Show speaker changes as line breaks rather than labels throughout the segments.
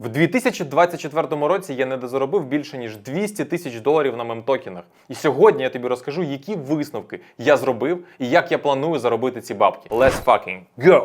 В 2024 році я недозаробив більше ніж 200 тисяч доларів на мемтокенах. І сьогодні я тобі розкажу, які висновки я зробив і як я планую заробити ці бабки. Let's fucking go!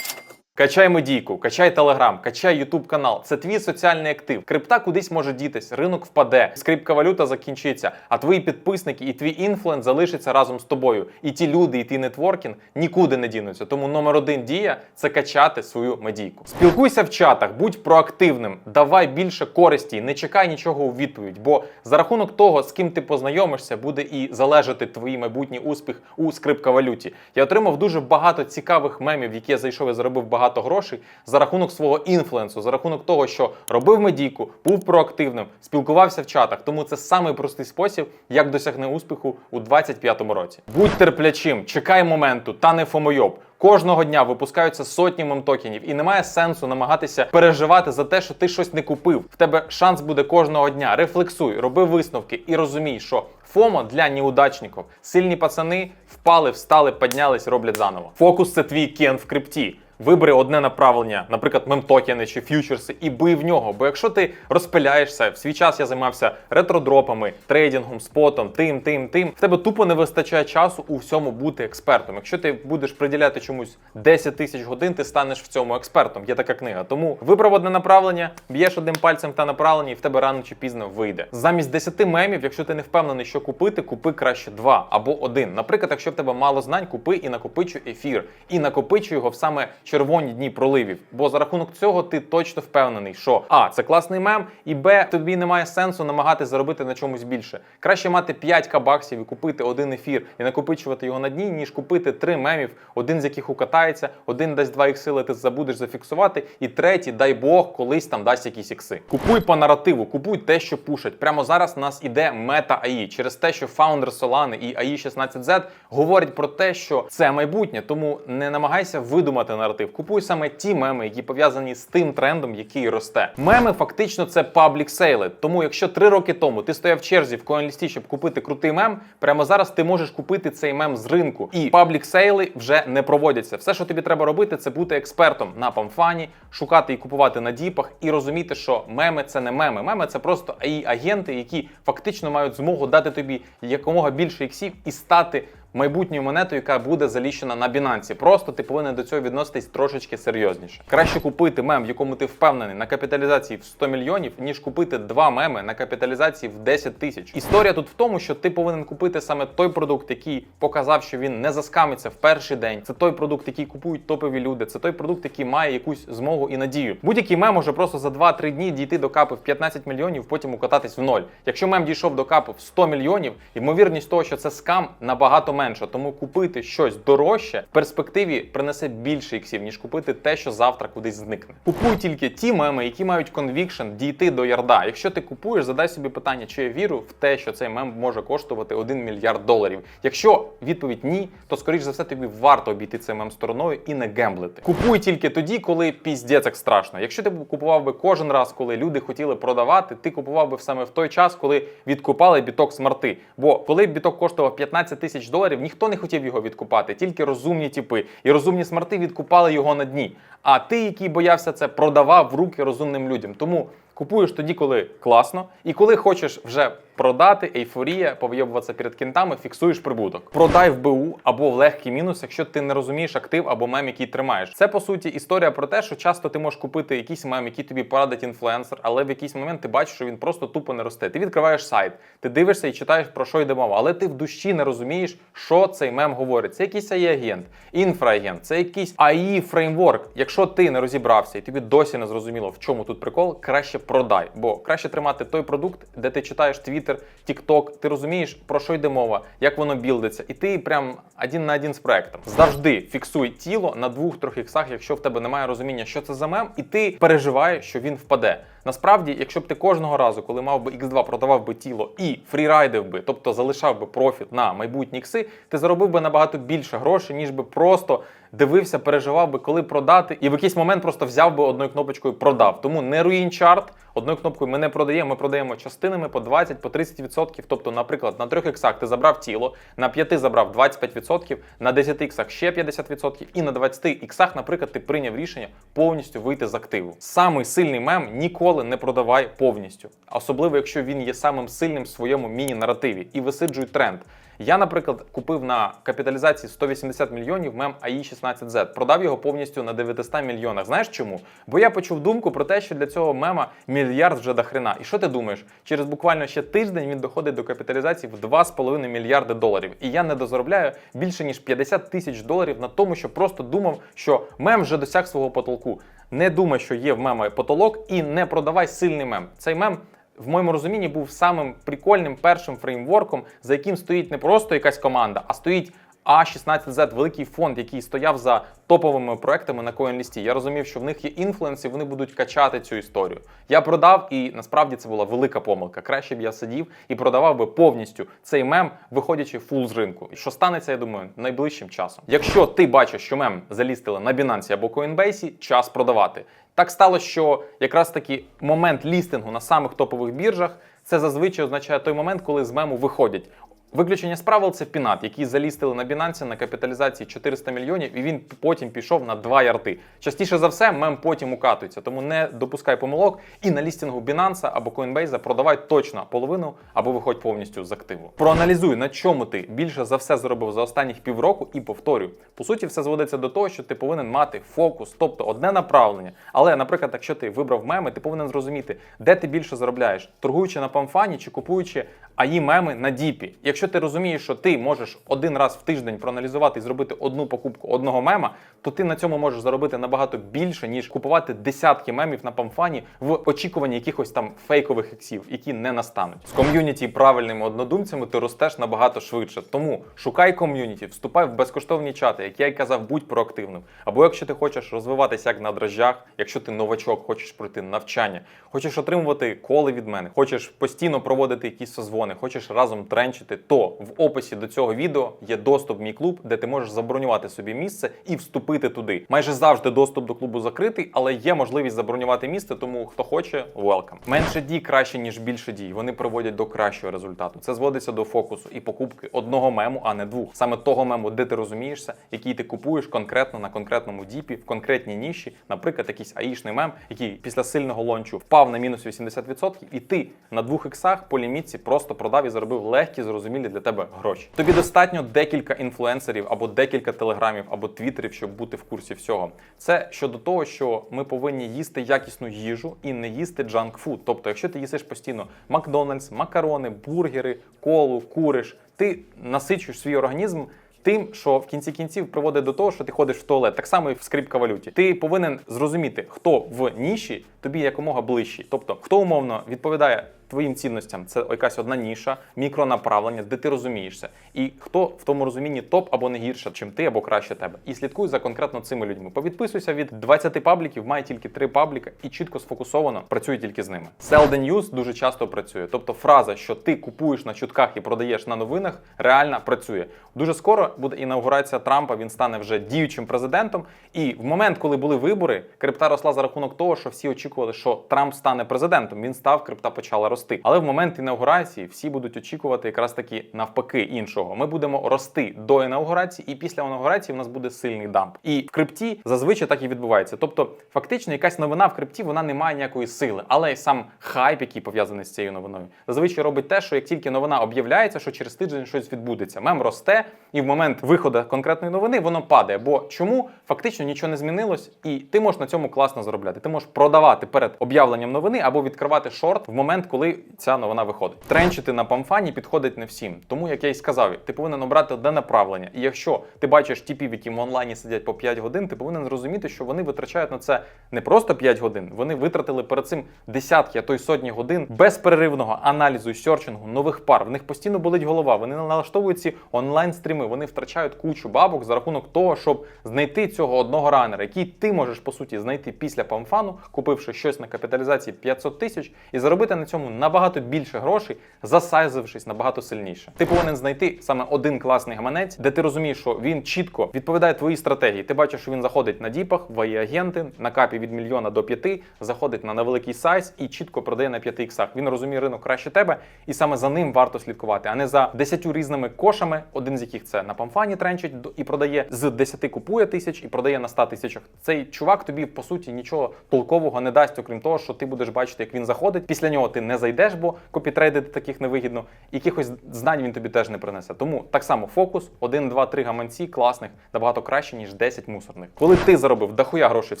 Качай медійку, качай телеграм, качай ютуб канал. Це твій соціальний актив. Крипта кудись може дітись, ринок впаде, скриптовалюта закінчиться, а твої підписники і твій інфлюенс залишаться разом з тобою. І ті люди, і ті нетворкінг нікуди не дінуться. Тому номер один дія це качати свою медійку. Спілкуйся в чатах, будь проактивним, давай більше користі, не чекай нічого у відповідь. Бо за рахунок того, з ким ти познайомишся, буде і залежати твій майбутній успіх у скриптовалюті. Я отримав дуже багато цікавих мемів, які я зайшов і заробив багато грошей за рахунок свого інфлюенсу, за рахунок того, що робив медійку, був проактивним, спілкувався в чатах. Тому це самий простий спосіб, як досягне успіху у 25-му році. Будь терплячим, чекай моменту, та не фомойоб. Кожного дня випускаються сотні мемтокенів, і немає сенсу намагатися переживати за те, що ти щось не купив. В тебе шанс буде кожного дня. Рефлексуй, роби висновки і розумій, що ФОМО для неудачників. Сильні пацани впали, встали, піднялись, роблять заново. Фокус це твій кен в крипті. Вибери одне направлення, наприклад, мемтокени чи ф'ючерси, і бий в нього. Бо якщо ти розпиляєшся, в свій час я займався ретродропами, трейдингом, спотом, тим, тим, тим. В тебе тупо не вистачає часу у всьому бути експертом. Якщо ти будеш приділяти чомусь 10 тисяч годин, ти станеш в цьому експертом. Є така книга. Тому вибрав одне направлення, б'єш одним пальцем та направлення, і в тебе рано чи пізно вийде. Замість 10 мемів, якщо ти не впевнений, що купити, купи краще два або один. Наприклад, якщо в тебе мало знань, купи і накопичуй ефір, і накопичуй його в саме червоні дні проливів. Бо за рахунок цього ти точно впевнений, що а це класний мем, і б тобі немає сенсу намагатися заробити на чомусь більше. Краще мати 5 баксів і купити один ефір і накопичувати його на дні, ніж купити три мемів, один з яких укатається, один дасть 2 ікси, але ти забудеш зафіксувати, і третій, дай Бог, колись там дасть якісь ікси. Купуй по наративу, купуй те, що пушать. Прямо зараз у нас іде мета АІ через те, що фаундер Solana і AI 16Z говорять про те, що це майбутнє, тому не намагайся видумати наратив. Купуй саме ті меми, які пов'язані з тим трендом, який росте. Меми фактично це паблік сейли. Тому, якщо три роки тому ти стояв в черзі в CoinList, щоб купити крутий мем, прямо зараз ти можеш купити цей мем з ринку. І паблік сейли вже не проводяться. Все, що тобі треба робити, це бути експертом на памфані, шукати і купувати на діпах, і розуміти, що меми це не меми. Меми це просто AI агенти, які фактично мають змогу дати тобі якомога більше іксів і стати майбутньою монетою, яка буде заліщена на Binance. Просто ти повинен до цього відноситись трошечки серйозніше. Краще купити мем, в якому ти впевнений на капіталізації в 100 мільйонів, ніж купити два меми на капіталізації в 10 тисяч. Історія тут в тому, що ти повинен купити саме той продукт, який показав, що він не заскамиться в перший день. Це той продукт, який купують топові люди. Це той продукт, який має якусь змогу і надію. Будь-який мем може просто за 2-3 дні дійти до капи в 15 мільйонів, потім укататись в ноль. Якщо мем дійшов до капи в 100 мільйонів, ймовірність того, що це скам, набагато менша. Тому купити щось дорожче в перспективі принесе більше іксів, ніж купити те, що завтра кудись зникне. Купуй тільки ті меми, які мають конвікшн дійти до ярда. Якщо ти купуєш, задай собі питання, чи я вірю в те, що цей мем може коштувати 1 мільярд доларів. Якщо відповідь ні, то скоріш за все тобі варто обійти цей мем стороною і не гемблити. Купуй тільки тоді, коли піздець страшно. Якщо ти купував би кожен раз, коли люди хотіли продавати, ти купував би саме в той час, коли відкупали біток смарти. Бо коли біток коштував 15 тисяч доларів, ніхто не хотів його відкупати, тільки розумні тіпи. І розумні смарти відкупали його на дні. А ти, який боявся це, продавав в руки розумним людям. Тому купуєш тоді, коли класно, і коли хочеш вже продати, ейфорія, повийобуватися перед кінтами, фіксуєш прибуток. Продай в БУ або в легкий мінус, якщо ти не розумієш актив або мем, який тримаєш. Це по суті історія про те, що часто ти можеш купити якийсь мем, який тобі порадить інфлюенсер, але в якийсь момент ти бачиш, що він просто тупо не росте. Ти відкриваєш сайт, ти дивишся і читаєш про що йде мова, але ти в душі не розумієш, що цей мем говорить. Це якийсь AI агент, інфраагент, це якийсь AI фреймворк. Якщо ти не розібрався і тобі досі не зрозуміло, в чому тут прикол, краще продай, бо краще тримати той продукт, де ти читаєш Twitter, TikTok, ти розумієш, про що йде мова, як воно білдиться, і ти прям один на один з проектом. Завжди фіксуй тіло на двох-трьох іксах, якщо в тебе немає розуміння, що це за мем, і ти переживаєш, що він впаде. Насправді, якщо б ти кожного разу, коли мав би X2, продавав би тіло і фрірайдив би, тобто залишав би профіт на майбутні ікси, ти заробив би набагато більше грошей, ніж би просто дивився, переживав би, коли продати, і в якийсь момент просто взяв би одною кнопочкою продав. Тому не руїн чарт, Одною кнопкою ми не продаємо, ми продаємо частинами по 20, по 30%. Тобто, наприклад, на 3 іксах ти забрав тіло, на 5 забрав 25%, на 10 іксах ще 50%, і на 20 іксах, наприклад, ти прийняв рішення повністю вийти з активу. Самий сильний мем ніколи не продавай повністю, особливо якщо він є самим сильним в своєму міні-наративі і висиджуй тренд. Я, наприклад, купив на капіталізації 180 мільйонів мем AI 16Z, продав його повністю на 900 мільйонах. Знаєш чому? Бо я почув думку про те, що для цього мема мільярд вже до хрена. І що ти думаєш? Через буквально ще тиждень він доходить до капіталізації в 2,5 мільярди доларів. І я не дозаробляю більше ніж 50 тисяч доларів на тому, що просто думав, що мем вже досяг свого потолку. Не думай, що є в мема потолок, і не продавай сильний мем. Цей мем в моєму розумінні був самим прикольним першим фреймворком, за яким стоїть не просто якась команда, а стоїть А16Z, великий фонд, який стояв за топовими проектами на CoinList. Я розумів, що в них є інфлюенси, вони будуть качати цю історію. Я продав, і насправді це була велика помилка. Краще б я сидів і продавав би повністю цей мем, виходячи фул з ринку. І що станеться, я думаю, найближчим часом. Якщо ти бачиш, що мем залістили на Binance або Coinbase, час продавати. Так стало, що якраз таки момент лістингу на самих топових біржах це зазвичай означає той момент, коли з мему виходять. Виключення з правил це Пінат, який залістили на Binance на капіталізації 400 мільйонів, і він потім пішов на 2 ярти. Частіше за все, мем потім укатується, тому не допускай помилок і на лістингу Binance або Coinbase продавай точно половину або виходь повністю з активу. Проаналізуй, на чому ти більше за все зробив за останніх півроку, і повторюй. По суті, все зводиться до того, що ти повинен мати фокус, тобто одне направлення. Але, наприклад, якщо ти вибрав меми, ти повинен зрозуміти, де ти більше заробляєш, торгуючи на памфані чи купуючи АІ меми на діпі. Якщо ти розумієш, що ти можеш один раз в тиждень проаналізувати і зробити одну покупку одного мема, то ти на цьому можеш заробити набагато більше, ніж купувати десятки мемів на памфані в очікуванні якихось там фейкових іксів, які не настануть. З ком'юніті правильними однодумцями ти ростеш набагато швидше. Тому шукай ком'юніті, вступай в безкоштовні чати, як я й казав, будь проактивним. Або якщо ти хочеш розвиватися як на дрожжах, якщо ти новачок, хочеш пройти навчання, хочеш отримувати коли від мене, хочеш постійно проводити якісь созвони, хочеш разом тренчити, то в описі до цього відео є доступ в мій клуб, де ти можеш забронювати собі місце і вступити туди. Майже завжди доступ до клубу закритий, але є можливість забронювати місце, тому хто хоче, welcome. Менше дій краще, ніж більше дій. Вони приводять до кращого результату. Це зводиться до фокусу і покупки одного мему, а не двох. Саме того мему, де ти розумієшся, який ти купуєш конкретно на конкретному діпі, в конкретній ніші, наприклад, якийсь аїшний мем, який після сильного лончу впав на мінус 80%, і ти на двох іксах по лімітці просто продав і заробив легкі, зрозумілі для тебе гроші. Тобі достатньо декілька інфлюенсерів або декілька телеграмів або твіттерів, щоб бути в курсі всього. Це щодо того, що ми повинні їсти якісну їжу і не їсти джанк фуд. Тобто, якщо ти їсиш постійно Макдональдс, макарони, бургери, колу, куриш, ти насичуєш свій організм. Тим, що в кінці кінців приводить до того, що ти ходиш в туалет, так само і в скрипкавалюті. Ти повинен зрозуміти, хто в ніші тобі якомога ближчий. Тобто, хто умовно відповідає твоїм цінностям, це якась одна ніша, мікронаправлення, де ти розумієшся, і хто в тому розумінні топ або не гірше, чим ти, або краще тебе. І слідкуй за конкретно цими людьми. Повідписуйся від 20 пабліків, має тільки 3 пабліка і чітко сфокусовано працює тільки з ними. The news дуже часто працює. Тобто фраза, що ти купуєш на чутках і продаєш на новинах, реально працює. Дуже скоро буде інаугурація Трампа. Він стане вже діючим президентом. І в момент, коли були вибори, крипта росла за рахунок того, що всі очікували, що Трамп стане президентом. Він став, крипта почала рости. Але в момент інаугурації всі будуть очікувати якраз таки навпаки іншого. Ми будемо рости до інаугурації, і після інаугурації в нас буде сильний дамп. І в крипті зазвичай так і відбувається. Тобто, фактично, якась новина в крипті вона не має ніякої сили, але й сам хайп, який пов'язаний з цією новиною, зазвичай робить те, що як тільки новина об'являється, що через тиждень щось відбудеться. Мем росте, і в момент виходу конкретної новини воно падає. Бо чому фактично нічого не змінилось, і ти можеш на цьому класно заробляти. Ти можеш продавати перед об'явленням новини або відкривати шорт в момент, коли ця новина виходить. Тренчити на памфані підходить не всім. Тому, як я й сказав, ти повинен обрати одне направлення. І якщо ти бачиш типів, які в онлайні сидять по 5 годин, ти повинен зрозуміти, що вони витрачають на це не просто 5 годин, вони витратили перед цим десятки, а то й сотні годин безперервного аналізу і серчингу нових пар. В них постійно болить голова. Вони налаштовують ці онлайн-стріми, вони втрачають кучу бабок за рахунок того, щоб знайти цього одного ранера, який ти можеш по суті знайти після памфану, купивши щось на капіталізації 500 тисяч, і заробити на цьому набагато більше грошей, засайзившись набагато сильніше. Ти повинен знайти саме один класний гаманець, де ти розумієш, що він чітко відповідає твоїй стратегії. Ти бачиш, що він заходить на діпах, в агенти на капі від мільйона до п'яти, заходить на невеликий сайз і чітко продає на 5 іксах. Він розуміє ринок краще тебе, і саме за ним варто слідкувати, а не за 10 різними кошами, один з яких це на памфані тренчить і продає з 10 купує тисяч і продає на 100 тисячах. Цей чувак тобі по суті нічого толкового не дасть, окрім того, що ти будеш бачити, як він заходить. Після нього ти не зайдеш, бо копітрейдити таких невигідно. Якихось знань він тобі теж не принесе. Тому так само фокус, 1, 2, 3 гаманці класних, набагато краще, ніж 10 мусорних. Коли ти заробив дохуя грошей в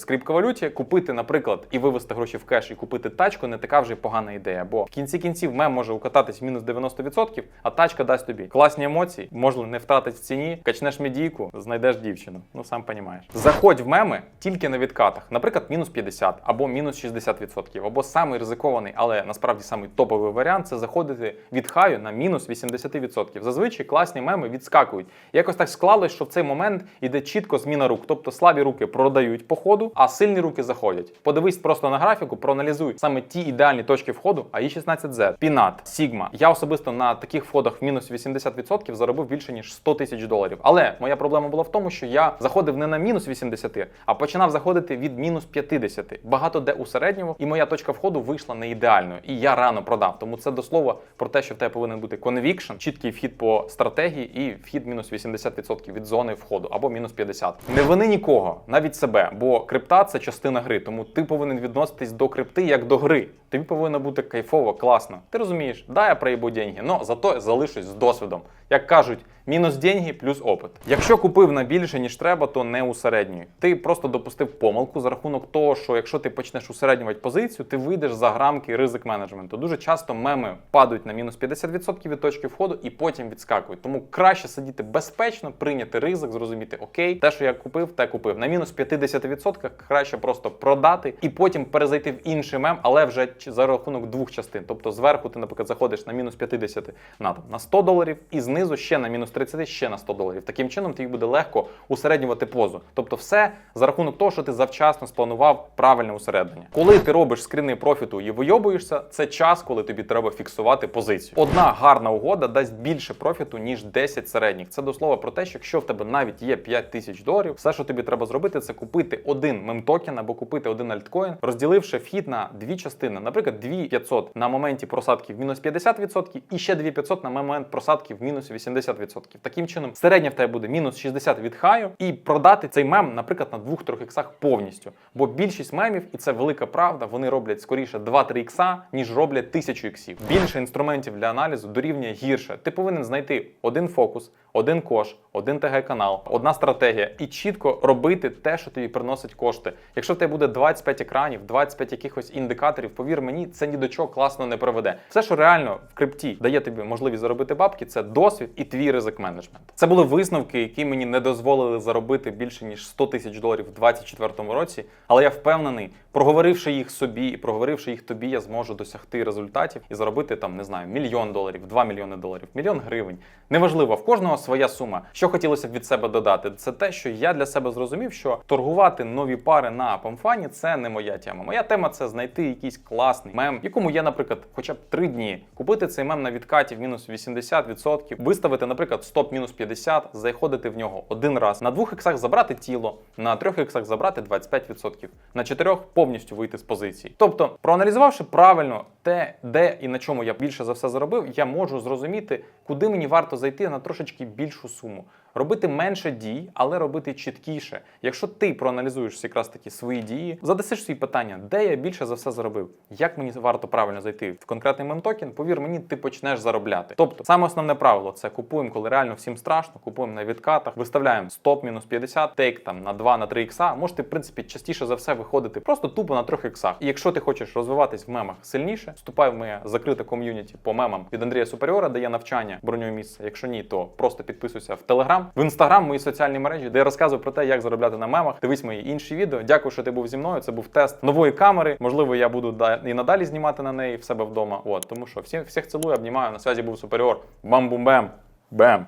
скриптовалюті, купити, наприклад, і вивести гроші в кеш і купити тачку не така вже погана ідея. Бо в кінці кінців мем може укататись мінус 90%, а тачка дасть тобі класні емоції, можливо, не втратить в ціні, качнеш медійку, знайдеш дівчину. Ну сам понімаєш. Заходь в меми тільки на відкатах, наприклад, мінус 50 або мінус 60%, або самий ризикований, але насправді самий топовий варіант це заходити від хаю на мінус 80%. Зазвичай класні меми відскакують. Якось так склалось, що в цей момент іде чітко зміна рук. Тобто слабі руки продають по ходу, а сильні руки заходять. Подивись просто на графіку, проаналізуй саме ті ідеальні точки входу, а 16 z Пінат, Сігма. Я особисто на таких входах в мінус 80% заробив більше ніж 100 тисяч доларів. Але моя проблема була в тому, що я заходив не на мінус 80, а починав заходити від мінус 50. Багато де у середньому, і моя точка входу вийшла не ідеальною. І я рано продав. Тому це до слова про те, що в тебе повинен бути conviction, чіткий вхід по стратегії і вхід мінус 80% від зони входу або мінус 50. Не вини нікого, навіть себе, бо крипта це частина гри, тому ти повинен відноситись до крипти як до гри. Тобі повинно бути кайфово, класно. Ти розумієш, да, я проїбу деньги, але зато залишусь з досвідом. Як кажуть, мінус деньги плюс опит. Якщо купив на більше, ніж треба, то не усереднюй. Ти просто допустив помилку за рахунок того, що якщо ти почнеш усереднювати позицію, ти вийдеш за грамки ризик менеджменту. Дуже часто меми падають на мінус 50% від точки входу і потім відскакують. Тому краще сидіти безпечно, прийняти ризик, зрозуміти окей, те, що я купив, те купив. На мінус 50% краще просто продати і потім перезайти в інший мем, але вже за рахунок двох частин. Тобто зверху ти, наприклад, заходиш на мінус 50 на, там, на 100 доларів, і знизу ще на мінус 30, ще на 100 доларів. Таким чином тобі буде легко усереднювати позу. Тобто, все за рахунок того, що ти завчасно спланував правильне усереднення. Коли ти робиш скріни профіту і вийобуєшся, це час, коли тобі треба фіксувати позицію. Одна гарна угода дасть більше профіту, ніж 10 середніх. Це до слова про те, що якщо в тебе навіть є 5 тисяч доларів, все, що тобі треба зробити, це купити один мемтокен або купити один альткоін, розділивши вхід на дві частини. Наприклад, 2500 на моменті просадки в мінус 50% і ще 2500 на момент просадки в мінус 80%. Таким чином, середня в тебе буде мінус 60 від хаю, і продати цей мем, наприклад, на 2-3 іксах повністю. Бо більшість мемів, і це велика правда, вони роблять скоріше 2-3 ікса, ніж роблять 1000 іксів. Більше інструментів для аналізу дорівнює гірше. Ти повинен знайти один фокус, один кош, один ТГ-канал, одна стратегія і чітко робити те, що тобі приносить кошти. Якщо в тебе буде 25 екранів, 25 якихось індикаторів, повір мені, це ні до чого класно не приведе. Все, що реально в крипті дає тобі можливість заробити бабки, це досвід і твій ризик менеджмент. Це були висновки, які мені не дозволили заробити більше ніж 100 тисяч доларів в 2024 році. Але я впевнений, проговоривши їх собі і проговоривши їх тобі, я зможу досягти результатів і заробити там, не знаю, мільйон доларів, 2 мільйони доларів, мільйон гривень. Неважливо, в кожного своя сума. Що хотілося б від себе додати, це те, що я для себе зрозумів, що торгувати нові пари на памфані це не моя тема. Моя тема це знайти якийсь класний мем, якому є, наприклад, хоча б 3 дні, купити цей мем на відкаті в мінус 80%, виставити, наприклад, стоп мінус 50, заходити в нього один раз, на двох іксах забрати тіло, на трьох іксах забрати 25%, на чотирьох повністю вийти з позиції. Тобто, проаналізувавши правильно те, де і на чому я більше за все заробив, я можу зрозуміти, куди мені варто зайти на трошечки більшу суму. Робити менше дій, але робити чіткіше. Якщо ти проаналізуєш якраз такі свої дії, задасиш свої питання, де я більше за все заробив, як мені варто правильно зайти в конкретний мемтокен, повір мені, ти почнеш заробляти. Тобто, саме основне правило це купуємо, коли реально всім страшно, купуємо на відкатах, виставляємо стоп мінус 50, тейк там на 2 на 3 ікса. Можете, в принципі, частіше за все виходити просто тупо на 3 іксах. І якщо ти хочеш розвиватись в мемах сильніше, вступай в моє закрите ком'юніті по мемам від Андрія Суперіора, де є навчання бронює місце. Якщо ні, то просто підписуйся в Телеграм, в інстаграм, мої соціальні мережі, де я розказую про те, як заробляти на мемах. Дивись мої інші відео. Дякую, що ти був зі мною. Це був тест нової камери. Можливо, я буду і надалі знімати на неї в себе вдома. От тому що всіх всіх цілую, обнімаю. На связі був суперіор. Бам-бум-бем. Бем.